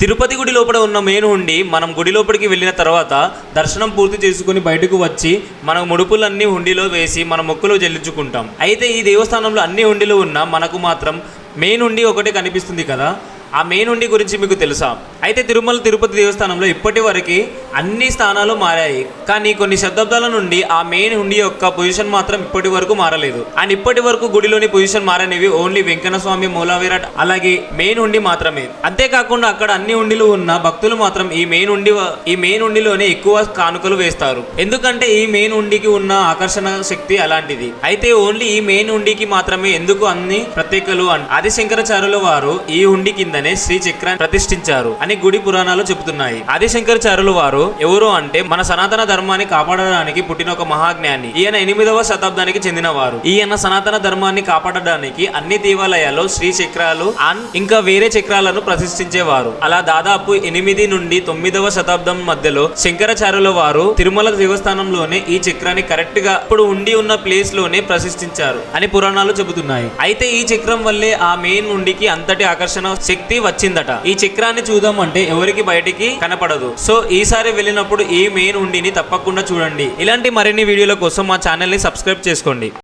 తిరుపతి గుడి లోపల ఉన్న మెయిన్ ఉండి మనం గుడి లోపలికి వెళ్ళిన తర్వాత దర్శనం పూర్తి చేసుకుని బయటకు వచ్చి మన ముడుపులన్నీ హుండీలో వేసి మన మొక్కులు చెల్లించుకుంటాం. అయితే ఈ దేవస్థానంలో అన్ని హుండీలు ఉన్నా మనకు మాత్రం మెయిన్ హుండీ ఒకటే కనిపిస్తుంది కదా? ఆ మెయిన్ హుండీ గురించి మీకు తెలుసా? అయితే తిరుమల తిరుపతి దేవస్థానంలో ఇప్పటి వరకు అన్ని స్థానాలు మారాయి. కానీ కొన్ని శతాబ్దాల నుండి ఆ మెయిన్ హుండీ యొక్క పొజిషన్ మాత్రం ఇప్పటి వరకు మారలేదు. అండ్ ఇప్పటి వరకు గుడిలోని పొజిషన్ మారనివి ఓన్లీ వెంకన్న స్వామి అలాగే మెయిన్ హుండీ మాత్రమే. అంతేకాకుండా అక్కడ అన్ని హుండీలు ఉన్న భక్తులు మాత్రం ఈ మెయిన్ హుండీ ఈ మెయిన్ హుండీలోనే ఎక్కువ కానుకలు వేస్తారు. ఎందుకంటే ఈ మెయిన్ హుండీకి ఉన్న ఆకర్షణ శక్తి అలాంటిది. అయితే ఓన్లీ ఈ మెయిన్ హుండీకి మాత్రమే ఎందుకు అన్ని ప్రత్యేకలు ఆది శంకరాచార్యుల వారు ఈ హుండీ కిందనే శ్రీ చక్రాన్ని ప్రతిష్ఠించారు అని గుడి పురాణాలు చెబుతున్నాయి. ఆదిశంకరాచార్యులు వారు ఎవరు అంటే మన సనాతన ధర్మాన్ని కాపాడడానికి పుట్టిన ఒక మహాజ్ఞాని. ఈయన ఎనిమిదవ శతాబ్దానికి చెందినవారు. ఈయన సనాతన ధర్మాన్ని కాపాడడానికి అన్ని దేవాలయాల్లో శ్రీ చక్రాలు అండ్ ఇంకా వేరే చక్రాలను ప్రతిష్ఠించేవారు. అలా దాదాపు ఎనిమిది నుండి తొమ్మిదవ శతాబ్దం మధ్యలో శంకరాచార్యుల వారు తిరుమల దేవస్థానంలోనే ఈ చక్రాన్ని కరెక్ట్గా ఇప్పుడు ఉండి ఉన్న ప్లేస్లోనే ప్రతిష్ఠించారు అని పురాణాలు చెబుతున్నాయి. అయితే ఈ చక్రం వల్లే ఆ మెయిన్ ఉండికి అంతటి ఆకర్షణ శక్తి వచ్చిందట. ఈ చక్రాన్ని చూద్దాం అంటే ఎవరికి బయటికి కనపడదు. సో ఈసారి వెళ్ళినప్పుడు ఈ మెయిన్ ఉండిని తప్పకుండా చూడండి. ఇలాంటి మరిన్ని వీడియోల కోసం మా ఛానల్ని సబ్స్క్రైబ్ చేసుకోండి.